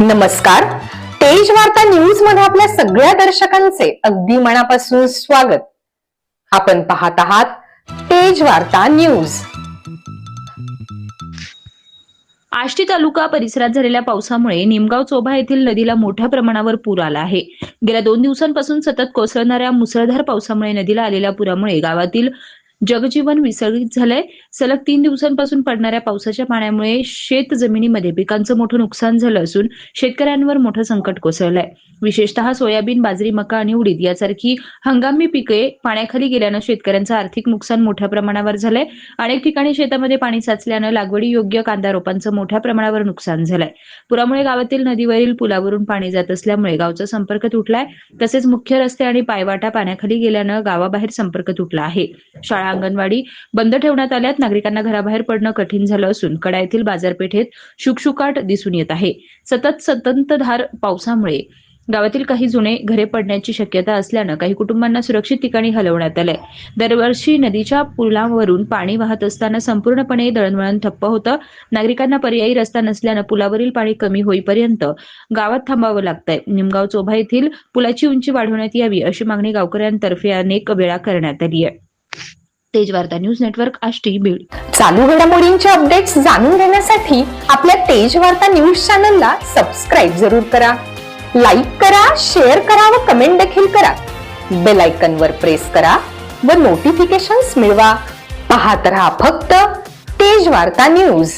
नमस्कार. तेज वार्ता न्यूजमध्ये आपल्या सगळ्या दर्शकांचे अगदी मनापासून स्वागत. आपण पाहत आहात तेज वार्ता न्यूज आष्टी तालुका परिसरात झालेल्या पावसामुळे निमगाव चोभा येथील नदीला मोठ्या प्रमाणावर पूर आला आहे. गेल्या दोन दिवसांपासून सतत कोसळणाऱ्या मुसळधार पावसामुळे नदीला आलेल्या पुरामुळे गावातील जगजीवन विस्कळीत झालंय. सलग तीन दिवसांपासून पडणाऱ्या पावसाच्या पाण्यामुळे शेत जमिनीमध्ये पिकांचं मोठं नुकसान झालं असून शेतकऱ्यांवर मोठं संकट कोसळलंय. विशेषतः सोयाबीन बाजरी मका आणि उडीद यासारखी हंगामी पिके पाण्याखाली गेल्यानं शेतकऱ्यांचं आर्थिक नुकसान मोठ्या प्रमाणावर झालंय. अनेक ठिकाणी शेतामध्ये पाणी साचल्यानं लागवडी योग्य कांदा रोपांचं मोठ्या प्रमाणावर नुकसान झालंय. पुरामुळे गावातील नदीवरील पुलावरून पाणी जात असल्यामुळे गावचा संपर्क तुटलाय. तसेच मुख्य रस्ते आणि पायवाटा पाण्याखाली गेल्यानं गावाबाहेर संपर्क तुटला आहे. शाळा अंगणवाडी बंद ठेवण्यात आल्यात. नागरिकांना घराबाहेर पडणं कठीण झालं असून कडा येथील बाजारपेठेत शुकशुकाट दिसून येत आहे. सतत संततधार पावसामुळे गावातील काही जुने घरे पडण्याची शक्यता असल्यानं काही कुटुंबांना सुरक्षित ठिकाणी हलवण्यात आलंय. दरवर्षी नदीच्या पुलावरून पाणी वाहत असताना संपूर्णपणे दळणवळण ठप्प होतं. नागरिकांना पर्यायी रस्ता नसल्यानं पुलावरील पाणी कमी होईपर्यंत गावात थांबावं लागतंय. निमगाव चोभा येथील पुलाची उंची वाढवण्यात यावी अशी मागणी गावकऱ्यांतर्फे अनेक वेळा करण्यात आली आहे तेजवार्ता न्यूज नेटवर्क आष्टी बीड. चालू घडामोडींचे अपडेट्स जाणून घेण्यासाठी आपल्या तेज वार्ता न्यूज चॅनलला सबस्क्राईब जरूर करा. लाईक करा शेअर करा व कमेंट देखील करा. बेल आयकन वर प्रेस करा व नोटिफिकेशन्स मिळवा. पाहत रहा फक्त तेज वार्ता न्यूज.